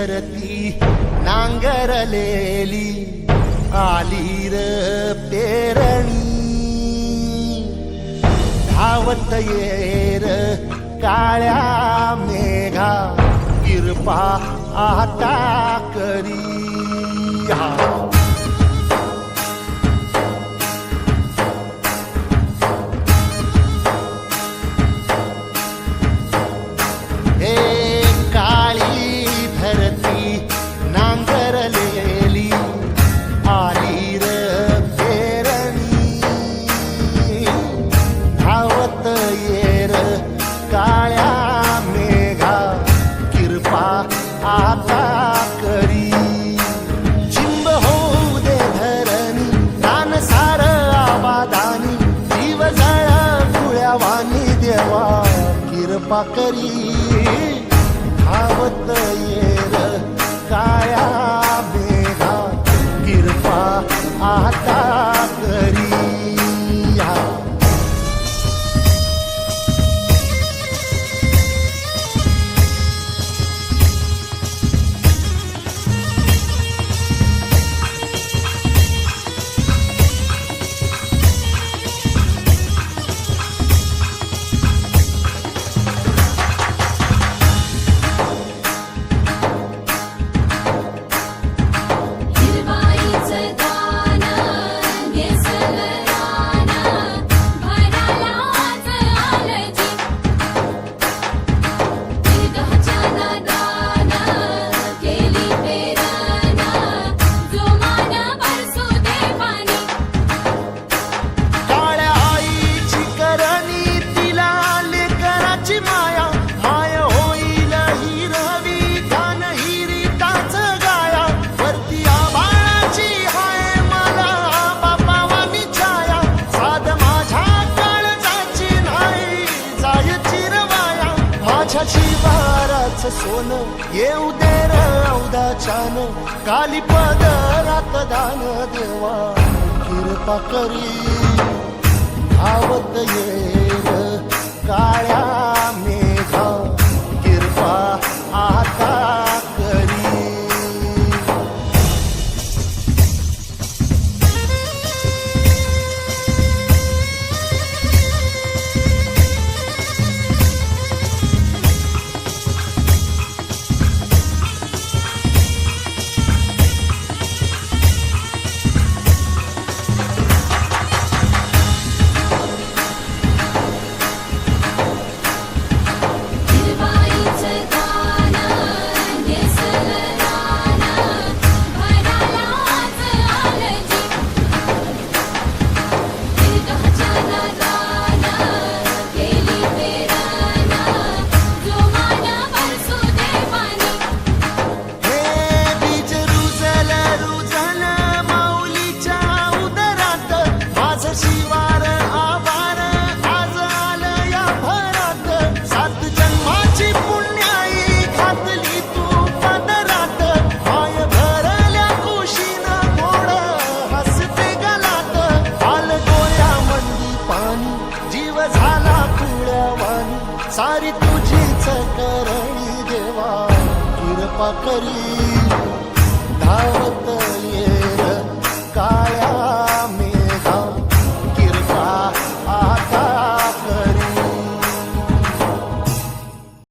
धरती नांगरलेली आली र पेरणी. धावत येर काळ्या मेघा कृपा आता करी. हा. पाकरी धावत येर काया. माझ्या शिवाराच सोन येऊ दे रौदाच्यान काली पदरात दान देवा. कृपा करी आवत ये काळ्या सारी तुझीच करी देवा कृपा करी. धावत